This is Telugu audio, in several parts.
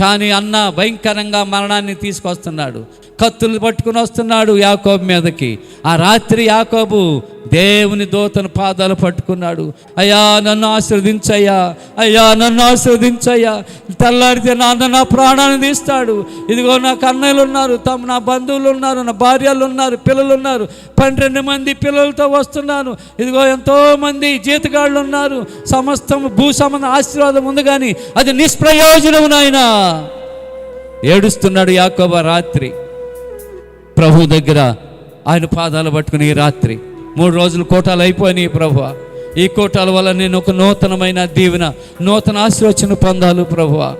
కానీ అన్న భయంకరంగా మరణాన్ని తీసుకొస్తున్నాడు. కత్తులు పట్టుకుని వస్తున్నాడు యాకోబు మీదకి. ఆ రాత్రి యాకోబు దేవుని దూతను పాదాలు పట్టుకున్నాడు. అయ్యా నన్ను ఆశ్రవదించయ్యా. అయ్యా నన్ను ఆశ్రవదించయ్యా. తెల్లారితే నాన్న నా ప్రాణాన్ని తీస్తాడు. ఇదిగో నా కన్నయ్యలు ఉన్నారు తమ నా బంధువులు ఉన్నారు నా భార్యలు ఉన్నారు పిల్లలు ఉన్నారు. పన్నెండు మంది పిల్లలతో వస్తున్నాను. ఇదిగో ఎంతోమంది జీతగాళ్ళు ఉన్నారు. సమస్తం భూ సంబంధ ఆశీర్వాదం ఉంది కానీ అది నిష్ప్రయోజనం నాయన. ఏడుస్తున్నాడు యాకోబ రాత్రి. ప్రభు దగ్గర ఆయన పాదాలు పట్టుకుని ఈ రాత్రి మూడు రోజులు కోటాలు అయిపోయినాయి ప్రభు. ఈ కోటాల వల్ల నేను ఒక నూతనమైన దీవెన నూతన ఆశీర్వచన పొందాలి ప్రభువ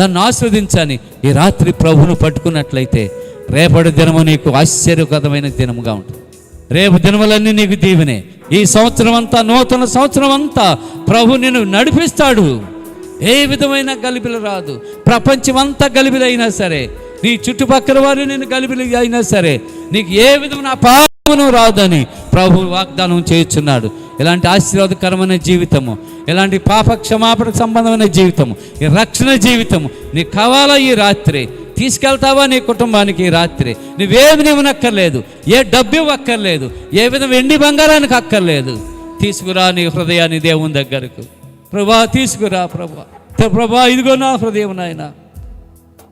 నన్ను ఆస్వాదించని ఈ రాత్రి ప్రభును పట్టుకున్నట్లయితే రేపటి దినము నీకు ఆశ్చర్యకరమైన దినముగా ఉంటుంది. రేపు దినములన్నీ నీకు దీవెనే. ఈ సంవత్సరం అంతా నూతన సంవత్సరం అంతా ప్రభు నిన్ను నడిపిస్తాడు. ఏ విధమైన గలిబిలు రాదు. ప్రపంచమంతా గలిబిలైనా సరే నీ చుట్టుపక్కల వారు నేను గలిబిలి అయినా సరే నీకు ఏ విధమైన పాపను రాదని ప్రభు వాగ్దానం చేయుచున్నాడు. ఇలాంటి ఆశీర్వాదకరమైన జీవితము ఇలాంటి పాప క్షమాపణ సంబంధమైన జీవితము ఈ రక్షణ జీవితము నీకు కావాలా ఈ రాత్రి? తీసుకెళ్తావా నీ కుటుంబానికి ఈ రాత్రి? నువ్వేమి నీవునక్కర్లేదు ఏ డబ్బు ఇవ్వక్కర్లేదు ఏ విధం వెండి బంగారానికి అక్కర్లేదు. తీసుకురా నీ హృదయాన్ని దేవుని దగ్గరకు. ప్రభా తీసుకురా ప్రభా. ప్రభా ఇదిగో నా హృదయం నాయనా.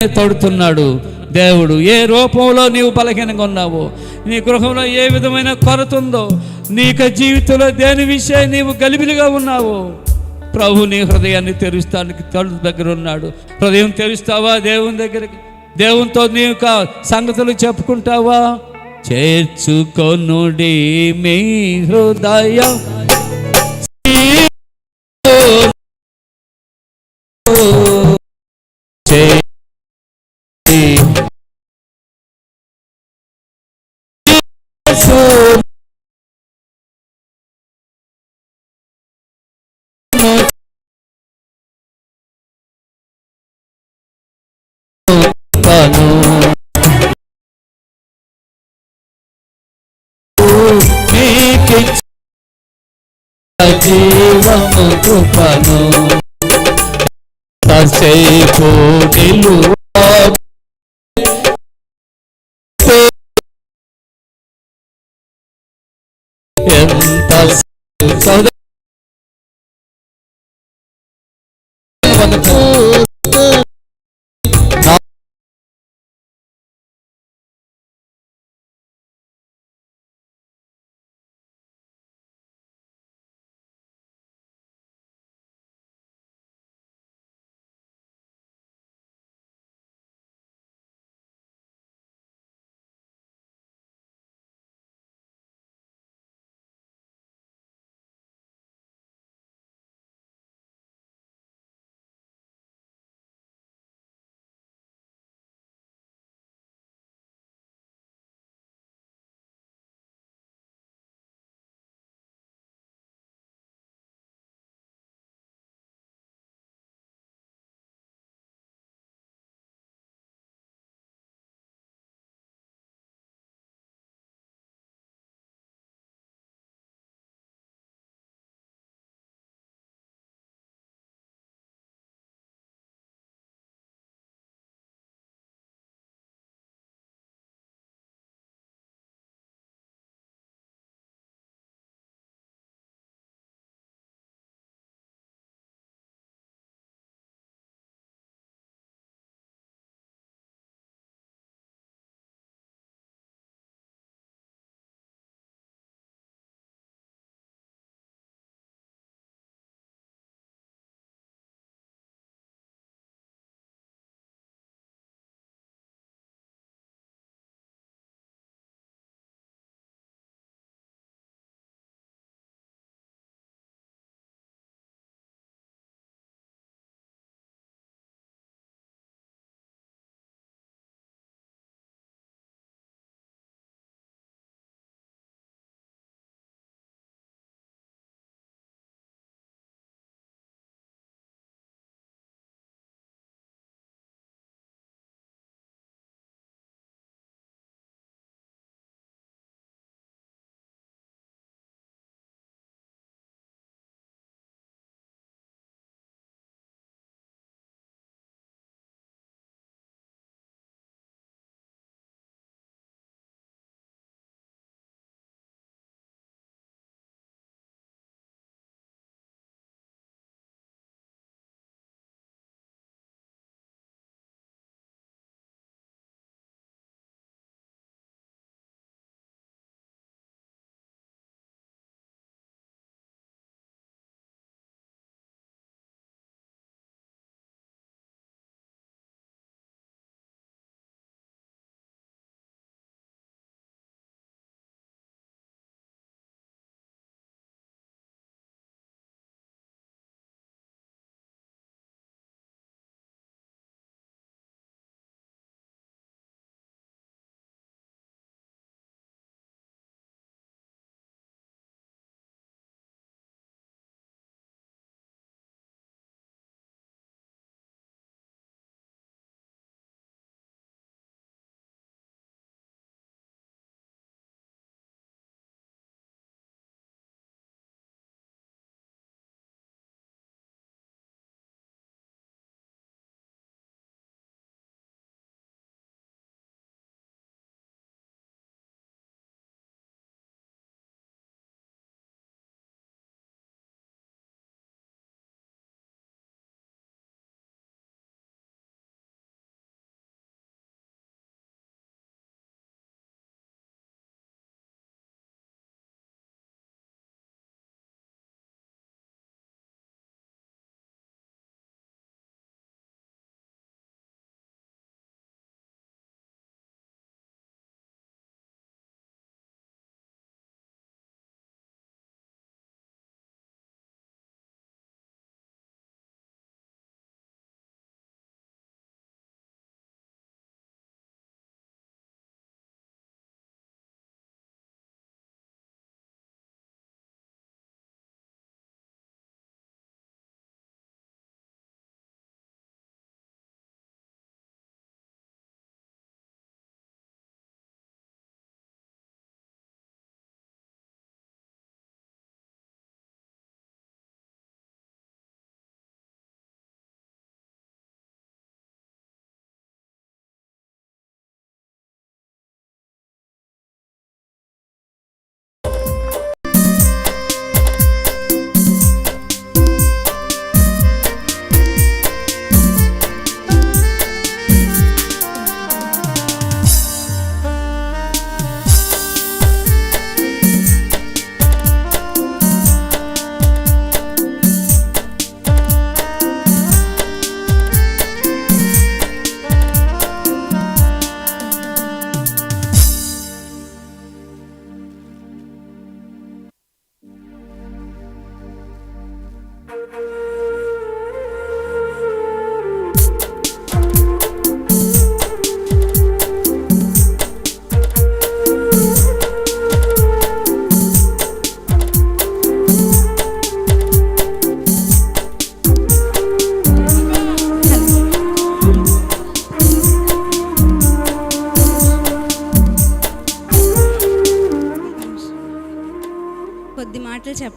తడుతున్నాడు. దేవుడు ఏ రూపంలో నీవు బలహీనంగా ఉన్నావో నీ గృహంలో ఏ విధమైన కొరత ఉందో నీకు జీవితంలో దేని విషయం నీవు గలిబిలిగా ఉన్నావో ప్రభు నీ హృదయాన్ని తెరుస్తానికి తండ్రి దగ్గర ఉన్నాడు. హృదయం తెరుస్తావా దేవుని దగ్గరికి? దేవునితో నీవు కా సంగతులు చెప్పుకుంటావా? చేర్చుకొనుడి మీ హృదయం. జీవము కృపను సేపు నిలువ. ఎంత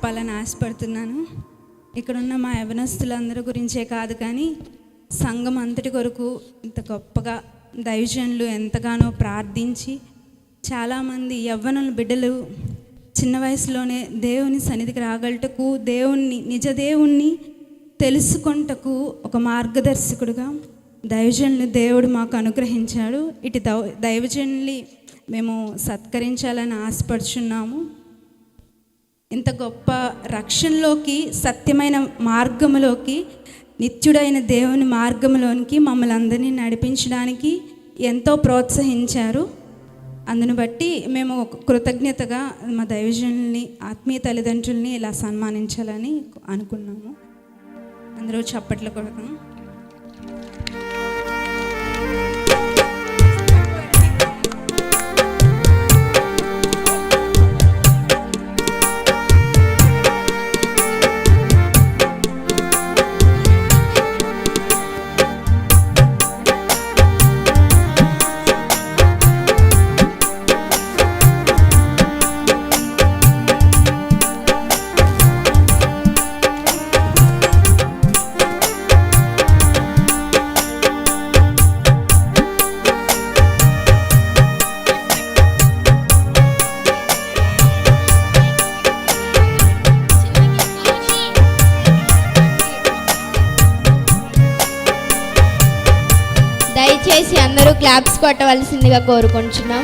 చెప్పాలని ఆశపడుతున్నాను. ఇక్కడున్న మా యవనస్తులందరి గురించే కాదు కానీ సంఘం అంతటి కొరకు ఇంత గొప్పగా దైవజనులు ఎంతగానో ప్రార్థించి చాలామంది యవ్వనుల బిడ్డలు చిన్న వయసులోనే దేవుని సన్నిధికి రాగలటకు దేవుణ్ణి నిజ దేవుణ్ణి తెలుసుకొంటకు ఒక మార్గదర్శకుడుగా దైవజనులు దేవుడు మాకు అనుగ్రహించాడు. ఇటు దైవజనుల్ని మేము సత్కరించాలని ఆశపడుచున్నాము. ఇంత గొప్ప రక్షణలోకి సత్యమైన మార్గములోకి నిత్యుడైన దేవుని మార్గంలోనికి మమ్మల్ని అందరినీ నడిపించడానికి ఎంతో ప్రోత్సహించారు. అందును బట్టి మేము ఒక కృతజ్ఞతగా మా దైవజనుల్ని ఆత్మీయ తల్లిదండ్రుల్ని ఇలా సన్మానించాలని అనుకున్నాము. అందరూ చప్పట్లు కొడతాం కొట్టవలసిందిగా కోరుకుంటున్నాం.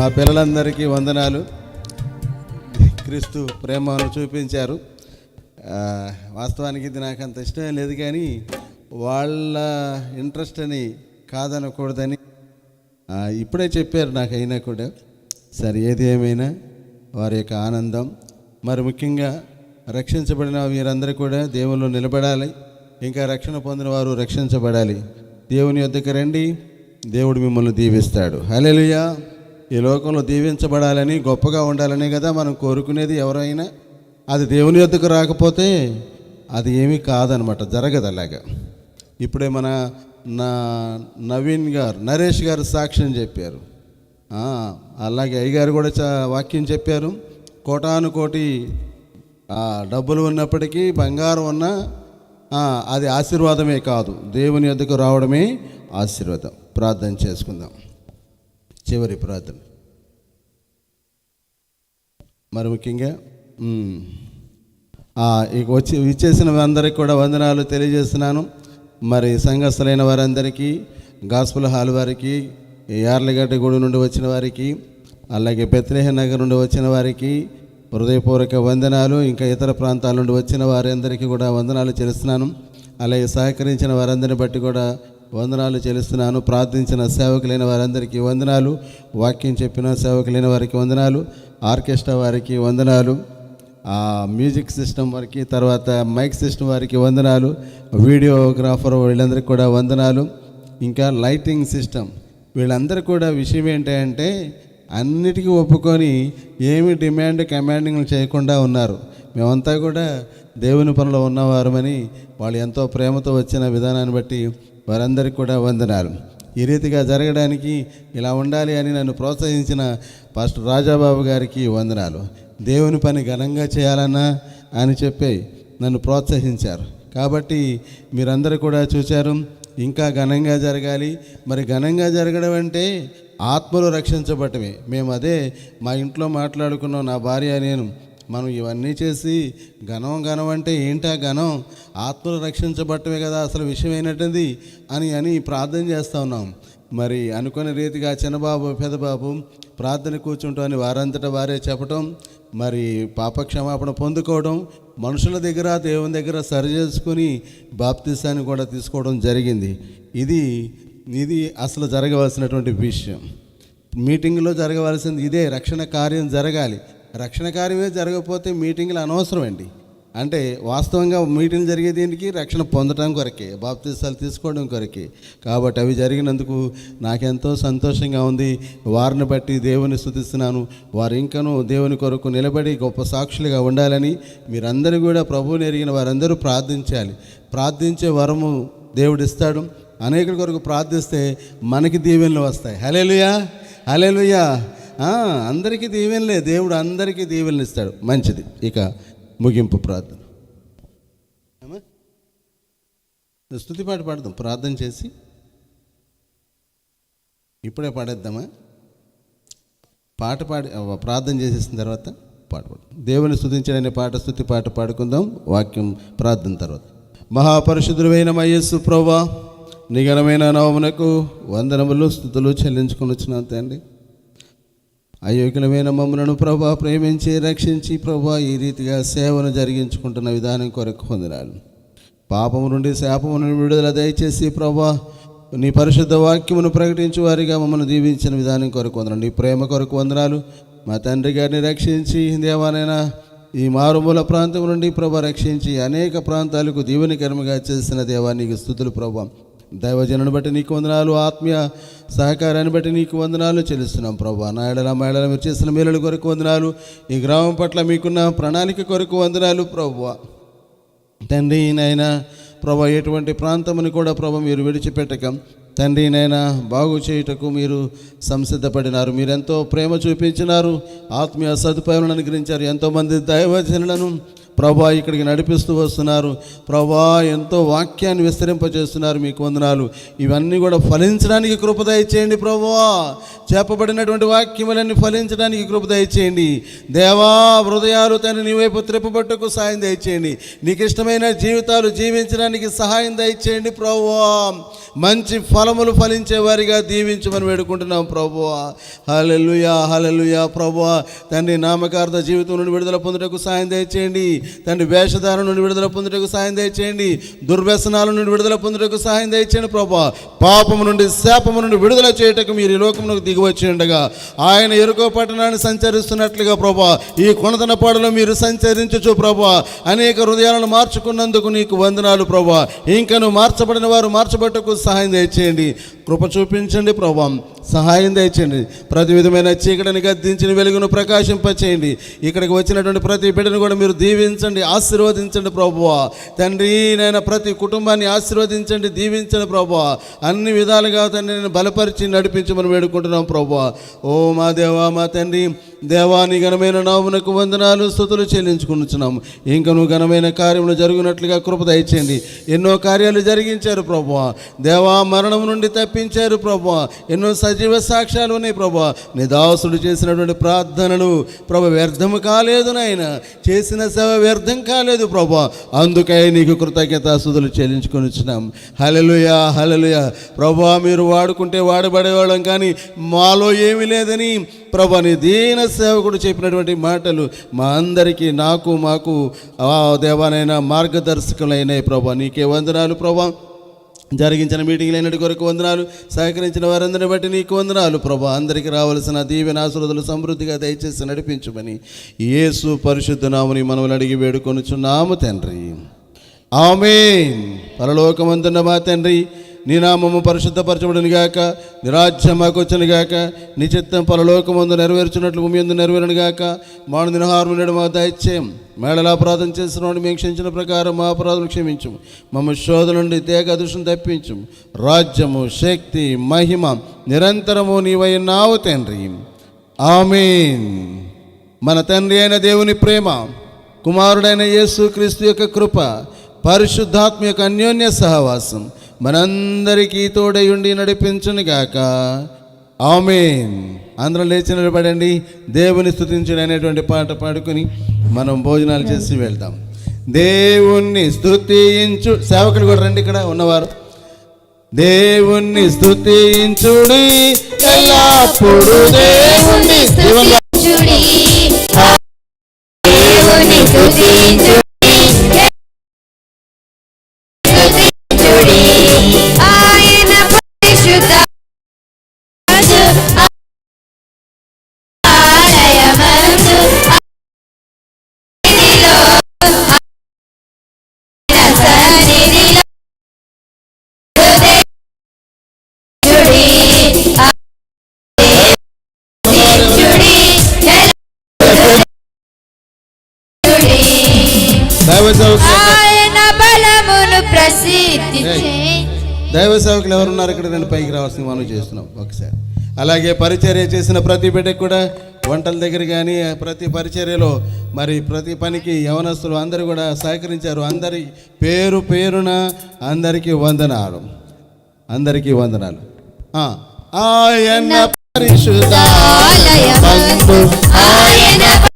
మా పిల్లలందరికీ వందనాలు. క్రీస్తు ప్రేమను చూపించారు. వాస్తవానికి ఇది నాకు అంత ఇష్టం లేదు కానీ వాళ్ళ ఇంట్రెస్ట్ అని కాదనకూడదని ఇప్పుడే చెప్పారు నాకు అయినా కూడా. సరే ఏది ఏమైనా వారి యొక్క ఆనందం మరి ముఖ్యంగా రక్షించబడిన వీరందరూ కూడా దేవుళ్ళు నిలబడాలి ఇంకా రక్షణ పొందిన వారు రక్షించబడాలి. దేవుని యొద్దకు రండి దేవుడు మిమ్మల్ని దీవిస్తాడు. హల్లెలూయా. ఈ లోకంలో దీవించబడాలని గొప్పగా ఉండాలని కదా మనం కోరుకునేది ఎవరైనా. అది దేవుని యొద్దకు రాకపోతే అది ఏమీ కాదనమాట జరగదు అలాగా. ఇప్పుడే మన నా నవీన్ గారు నరేష్ గారు సాక్ష్యం చెప్పారు. అలాగే అయ్యగారు కూడా చా- వాక్యం చెప్పారు. కోటాను కోటి డబ్బులు ఉన్నప్పటికీ బంగారం ఉన్నా అది ఆశీర్వాదమే కాదు. దేవుని యొద్దకు రావడమే ఆశీర్వాదం. ప్రార్థన చేసుకుందాం. చివరి ప్రార్థన. మరి ముఖ్యంగా ఇక వచ్చి ఇచ్చేసిన అందరికి కూడా వందనాలు తెలియజేస్తున్నాను. మరి సంఘస్థులైన వారందరికీ గాస్పుల్ హాల్ వారికి యార్లగడ్డ గుడి నుండి వచ్చిన వారికి అలాగే బెత్లేహ నగర్ నుండి వచ్చిన వారికి హృదయపూర్వక వందనాలు. ఇంకా ఇతర ప్రాంతాల నుండి వచ్చిన వారందరికీ కూడా వందనాలు చేస్తున్నాను అలాగే సహకరించిన వారందరిని బట్టి కూడా వందనాలు చెల్లిస్తున్నాను. ప్రార్థించిన సేవకులైన వారందరికీ వందనాలు. వాక్యం చెప్పిన సేవకులైన వారికి వందనాలు. ఆర్కెస్ట్రా వారికి వందనాలు. ఆ మ్యూజిక్ సిస్టమ్ వారికి తర్వాత మైక్ సిస్టమ్ వారికి వందనాలు. వీడియోగ్రాఫర్ వీళ్ళందరికీ కూడా వందనాలు. ఇంకా లైటింగ్ సిస్టమ్ వీళ్ళందరూ కూడా విషయం ఏంటంటే అన్నిటికీ ఒప్పుకొని ఏమి డిమాండ్ కమాండింగ్లు చేయకుండా ఉన్నారు. మేమంతా కూడా దేవుని పనిలో ఉన్నవారమని వాళ్ళు ఎంతో ప్రేమతో వచ్చిన విధానాన్ని బట్టి వారందరికీ కూడా వందనాలు. ఈ రీతిగా జరగడానికి ఇలా ఉండాలి అని నన్ను ప్రోత్సహించిన పాస్టర్ రాజాబాబు గారికి వందనాలు. దేవుని పని ఘనంగా చేయాలన్నా అని చెప్పి నన్ను ప్రోత్సహించారు. కాబట్టి మీరందరూ కూడా చూశారు ఇంకా ఘనంగా జరగాలి. మరి ఘనంగా జరగడం అంటే ఆత్మలు రక్షించబడమే మేము అదే మా ఇంట్లో మాట్లాడుకున్నాం నా భార్య నేను మనం ఇవన్నీ చేసి ఘనం ఘనం అంటే ఏంటా ఘనం? ఆత్మలు రక్షించబట్టమే కదా అసలు విషయం అయినట్టుంది అని అని ప్రార్థన చేస్తూ ఉన్నాం. మరి అనుకునే రీతిగా చిన్నబాబు పెద్దబాబు ప్రార్థన కూర్చుంటాం అని వారంతటా వారే చెప్పటం మరి పాప క్షమాపణ పొందుకోవడం మనుషుల దగ్గర దేవుని దగ్గర సరి చేసుకుని బాప్తిసాన్ని కూడా తీసుకోవడం జరిగింది. ఇది ఇది అసలు జరగవలసినటువంటి విషయం. మీటింగ్లో జరగవలసింది ఇదే రక్షణ కార్యం జరగాలి. రక్షణ కార్యమే జరగకపోతే మీటింగ్లు అనవసరం అండి అంటే వాస్తవంగా మీటింగ్ జరిగే దీనికి రక్షణ పొందడం కొరకే బాప్తిస్తాలు తీసుకోవడం కొరకే. కాబట్టి అవి జరిగినందుకు నాకెంతో సంతోషంగా ఉంది. వారిని బట్టి దేవుని స్థుతిస్తున్నాను. వారు ఇంకనూ దేవుని కొరకు నిలబడి గొప్ప సాక్షులుగా ఉండాలని మీరందరూ కూడా ప్రభువుని ఎరిగిన వారందరూ ప్రార్థించాలి. ప్రార్థించే వరము దేవుడు ఇస్తాడు అనేకుల కొరకు ప్రార్థిస్తే మనకి దీవెనలు వస్తాయి. హలేలుయా హలేలుయా అందరికీ దీవెనలే. దేవుడు అందరికీ దీవెనలు ఇస్తాడు మంచిది. ఇక ముగింపు ప్రార్థన. స్థుతి పాట పాడదాం. ప్రార్థన చేసి ఇప్పుడే పాడేద్దామా? పాట పాడి ప్రార్థన చేసేసిన తర్వాత పాట పాడు దేవుని స్థుతించడానికి పాట స్థుతి పాట పాడుకుందాం. వాక్యం ప్రార్థన తర్వాత. మహాపరిశుద్ధుడైన మయస్సు ప్రభా నిఘనమైన నవమునకు వందనములు స్థుతులు చెల్లించుకొని వచ్చిన అండి అయోగ్యమైన మమ్మలను ప్రభా ప్రేమించి రక్షించి ప్రభా ఈ రీతిగా సేవను జరిగించుకుంటున్న విధానం కొరకు పొందినాను పాపము నుండి శాపము నుండి విడుదల దయచేసి ప్రభా నీ పరిశుద్ధ వాక్యమును ప్రకటించి వారిగా మమ్మల్ని దీవించిన విధానం కొరకు వందనాలు. నీ ప్రేమ కొరకు వందనాలు. మా తండ్రి గారిని రక్షించి దేవానైనా ఈ మారుమూల ప్రాంతం నుండి ప్రభ రక్షించి అనేక ప్రాంతాలకు దీవెనికరముగా చేసిన దేవా నీకు స్థుతులు ప్రభా. దైవజనుని బట్టి నీకు వందనాలు ఆత్మీయ సహకారాన్ని బట్టి నీకు వందనాలు చెల్లిస్తున్నాం ప్రభా. నాయడల మాయడల మీరు చేసిన మేలుల కొరకు వందనాలు ఈ గ్రామం పట్ల మీకున్న ప్రణాళిక కొరకు వందనాలు ప్రభువా తండ్రి నాయన ప్రభా ఎటువంటి ప్రాంతముని కూడా ప్రభు మీరు విడిచిపెట్టక తండ్రి నైనా బాగు చేయుటకు మీరు సంసిద్ధపడినారు. మీరెంతో ప్రేమ చూపించినారు ఆత్మీయ సదుపాయాలను అనుగ్రహించారు. ఎంతోమంది దైవజనులను ప్రభా ఇక్కడికి నడిపిస్తూ వస్తున్నారు. ప్రభా ఎంతో వాక్యాన్ని విస్తరింపజేస్తున్నారు మీకు వందనాలు. ఇవన్నీ కూడా ఫలించడానికి కృప దయచేయండి ప్రభా. చెప్పబడినటువంటి వాక్యములన్నీ ఫలించడానికి కృప దయచేయండి. దేవా హృదయాలు తను నీ వైపు త్రిప్పబట్టుకు సాయం దయచేయండి. నీకు ఇష్టమైన జీవితాలు జీవించడానికి సహాయం దయచేయండి ప్రభువా మంచి ఫలములు ఫలించే వారిగా దీవించమని వేడుకుంటున్నాం ప్రభువా హల్లెలూయా హల్లెలూయా ప్రభువా తండ్రి నామకార్థ జీవితం నుండి విడుదల పొందుటకు సాయం దయచేయండి. తండ్రి వేషధారణ నుండి విడుదల పొందుటకు సాయం దయచేయండి. దుర్వ్యసనాల నుండి విడుదల పొందుటకు సహాయం దయచేయండి ప్రభా. పాపము నుండి శాపము నుండి విడుదల చేయుటకు మీరు ఈ లోకమునకు దిగివచ్చి ఉండగా ఆయన ఎరుకో పట్టణాన్ని సంచరిస్తున్నట్లుగా ప్రభా. ఈ కొనతన పాడలో మీరు సంచరించచ్చు ప్రభా. అనేక హృదయాలను మార్చుకున్నందుకు నీకు వందనాలు ప్రభా. ఇంకను మార్చబడిన వారు మార్చబట్టకు సహాయం దయచేయండి. కృప చూపించండి ప్రభా. సహాయం దయచేయండి. ప్రతి విధమైన చీకటిని గద్దించిన వెలుగును ప్రకాశింపచేయండి. ఇక్కడికి వచ్చినటువంటి ప్రతి బిడ్డను కూడా మీరు దీవించండి ఆశీర్వదించండి ప్రభువ. తండ్రి నేను ప్రతి కుటుంబాన్ని ఆశీర్వదించండి దీవించండి ప్రభువ. అన్ని విధాలుగా తండ్రి నేను బలపరిచి నడిపించమని వేడుకుంటున్నాం ప్రభువ. ఓ మా దేవా మా తండ్రి దేవాని ఘనమైన నామునకు వందనాలు స్థుతులు చెల్లించుకుంటున్నాము ఇంకను ఘనమైన కార్యములు జరుగునట్లుగా కృప దయచేయండి. ఎన్నో కార్యాలు జరిగించారు ప్రభువా. దేవా మరణం నుండి తప్పించారు ప్రభు ఎన్నో సజీవ సాక్ష్యాలు ఉన్నాయి ప్రభా నిదాసుడు చేసినటువంటి ప్రార్థనలు ప్రభు వ్యర్థము కాలేదు నాయన. చేసిన సేవ వ్యర్థం కాలేదు ప్రభా అందుకై నీకు కృతజ్ఞత సుధులు చెల్లించుకొని వచ్చినాం హలలుయా హలలుయ ప్రభా మీరు వాడుకుంటే వాడబడేవాళ్ళం కానీ మాలో ఏమీ లేదని ప్రభా నీ దీన సేవకుడు చెప్పినటువంటి మాటలు మా అందరికీ నాకు మాకు దేవానైనా మార్గదర్శకులైనాయి ప్రభా నీకే వందనాలు ప్రభా. జరిగించిన మీటింగ్లు అయినటి కొరకు వందనాలు. సహకరించిన వారందరిని బట్టి నీకు వందనాలు ప్రభా. అందరికీ రావాల్సిన దీవెన ఆశ్రదులు సమృద్ధిగా దయచేసి నడిపించమని యేసు పరిశుద్ధ నామని మనములు అడిగి వేడుకొనుచున్నాము తండ్రి. ఆమేన్. పరలోకమందున్న మా తండ్రి నీ నామము పరిశుద్ధపరచబడిన గాక నీ రాజ్యం గాక నీ చిత్తం పరలోకమందు నెరవేర్చున్నట్లు భూమి ఎందు నెరవేరును గాక మాను దినహారం నేడు మా దయచేయం మేళలా అపరాధం చేసిన వాడిని మేము క్షమించిన ప్రకారం మా అపరాధం క్షమించము. మమ్మ శోధ నుండి తేగ దృష్టిని తప్పించము. రాజ్యము శక్తి మహిమ నిరంతరము నీవైనావు తండ్రి. ఆమెన్. మన తండ్రి అయిన దేవుని ప్రేమ కుమారుడైన యేసు క్రీస్తు యొక్క కృప పరిశుద్ధాత్మ యొక్క అన్యోన్య సహవాసం మనందరికీ తోడై ఉండి నడిపించును గాక ఆమెన్. అందరం లేచి నిలబడండి. దేవుని స్తుతించడం అనేటువంటి పాట పాడుకొని మనం భోజనాలు చేసి వెళ్దాం. దేవుణ్ణి స్తుతించు సేవకులు కూడా రండి ఇక్కడ ఉన్నవారు. దేవుణ్ణి స్తుతించుడి ఎల్లప్పుడు దేవుణ్ణి దేవుని దేవుని సేవకులు ఎవరున్నారు ఇక్కడ? నేను పైకి రావాల్సింది మనం చేస్తున్నాం. ఒకసారి. అలాగే పరిచర్య చేసిన ప్రతి బిడ్డకు కూడా వంటల దగ్గర కానీ ప్రతి పరిచర్యలో మరి ప్రతి పనికి యవనస్తులు అందరూ కూడా సహకరించారు. అందరి పేరు పేరున అందరికీ వందనాలు. అందరికీ వందనాలు. ఆ, ఆయన పరిశుద్ధాలయమందు ఆయన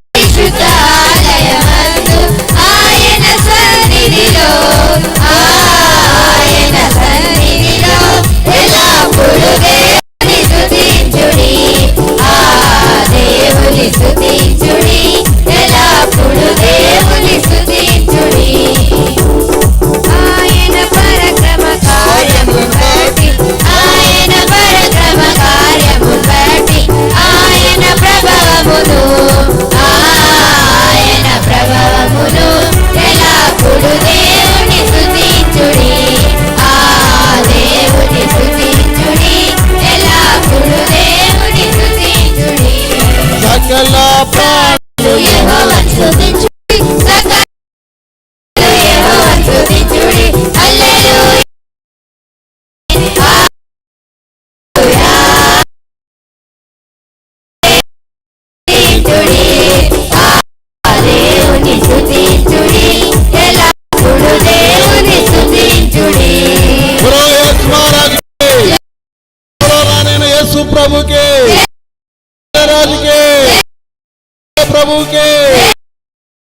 ప్రభుకి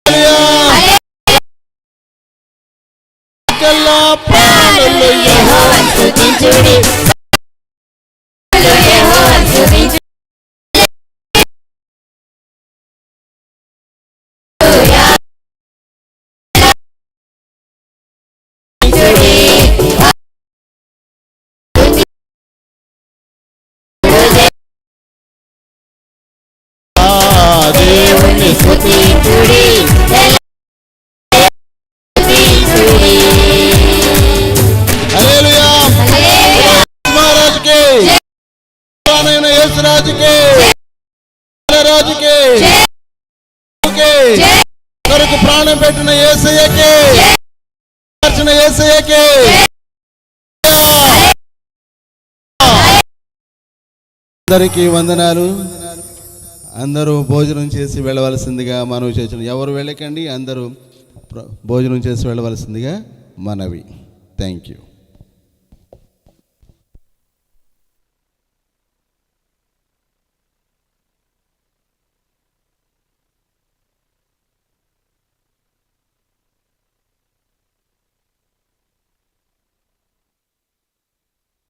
హల్లెలూయా. సకల ప్రాణులు యెహోవాను స్తుతించుడి రాజుకే. రాజుకే. కొరకు ప్రాణం పెట్టిన ఏసయ్యకి. మార్చిన అందరికీ వందనాలు. అందరూ భోజనం చేసి వెళ్ళవలసిందిగా మనవి చేసిన ఎవరు వెళ్ళకండి? అందరూ భోజనం చేసి వెళ్ళవలసిందిగా మనవి. Thank you